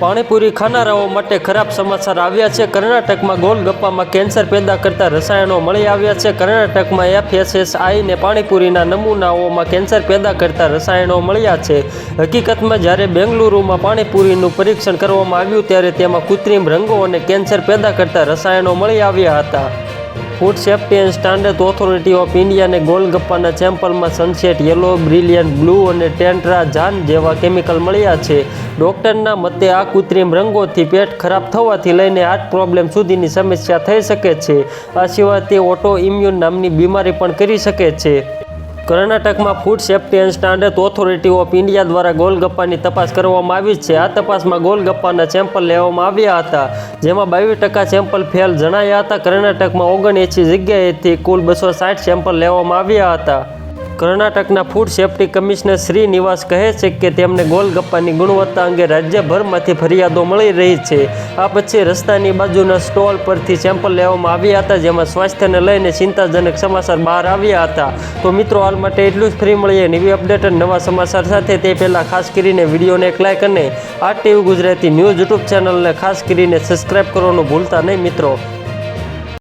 પાણીપુરી ખાનારાઓ માટે ખરાબ સમાચાર આવ્યા છે. કર્ણાટકમાં ગોલગપ્પામાં કેન્સર પેદા કરતા રસાયણો મળી આવ્યા છે. કર્ણાટકમાં એફએસએસઆઈને પાણીપુરીના નમૂનાઓમાં કેન્સર પેદા કરતા રસાયણો મળ્યા છે. હકીકતમાં જ્યારે બેંગલુરુમાં પાણીપુરીનું પરીક્ષણ કરવામાં આવ્યું ત્યારે તેમાં કૃત્રિમ રંગો અને કેન્સર પેદા કરતા રસાયણો મળી આવ્યા હતા. Food safety and standard authority of ઇન્ડિયાને ગોલગપ્પાના સેમ્પલમાં સનસેટ યલો, બ્રિલિયન્ટ બ્લુ અને ટેન્ટ્રા જાન જેવા કેમિકલ મળ્યા છે. ડૉક્ટરના મતે આ કૃત્રિમ રંગોથી પેટ ખરાબ થવાથી લઈને હાર્ટ પ્રોબ્લેમ સુધીની સમસ્યા થઈ શકે છે. આ સિવાય તે ઓટો ઇમ્યુન નામની બીમારી પણ કરી શકે છે. કર્ણાટકમાં food safety and standard authority of India દ્વારા ગોલગપ્પાની તપાસ કરવામાં આવી છે. આ તપાસમાં ગોલગપ્પાના સેમ્પલ લેવામાં આવ્યા હતા, જેમાં બાવીસ ટકા સેમ્પલ ફેલ જણાયા હતા. કર્ણાટકમાં ઓગણએંસી જગ્યાએથી કુલ બસો સાઠ સેમ્પલ લેવામાં આવ્યા હતા. કર્ણાટકના ફૂડ સેફ્ટી કમિશનર શ્રી નિવાસ કહે છે કે તેમને ગોલગપ્પાની ગુણવત્તા અંગે રાજ્યભરમાંથી ફરિયાદો મળી રહી છે. આ પછી રસ્તાની બાજુના સ્ટોલ પરથી સેમ્પલ લેવામાં આવ્યા હતા, જેમાં સ્વાસ્થ્યને લઈને ચિંતાજનક સમાચાર બહાર આવ્યા હતા. તો મિત્રો, હાલ માટે એટલું જ ફ્રી મળીએ નવી અપડેટ અને નવા સમાચાર સાથે તે પહેલાં ખાસ કરીને વિડીયોને એક લાઇક અને આ ટીવી ગુજરાતી ન્યૂઝ યુટ્યુબ ચેનલને ખાસ કરીને સબસ્ક્રાઈબ કરવાનું ભૂલતા નહીં મિત્રો.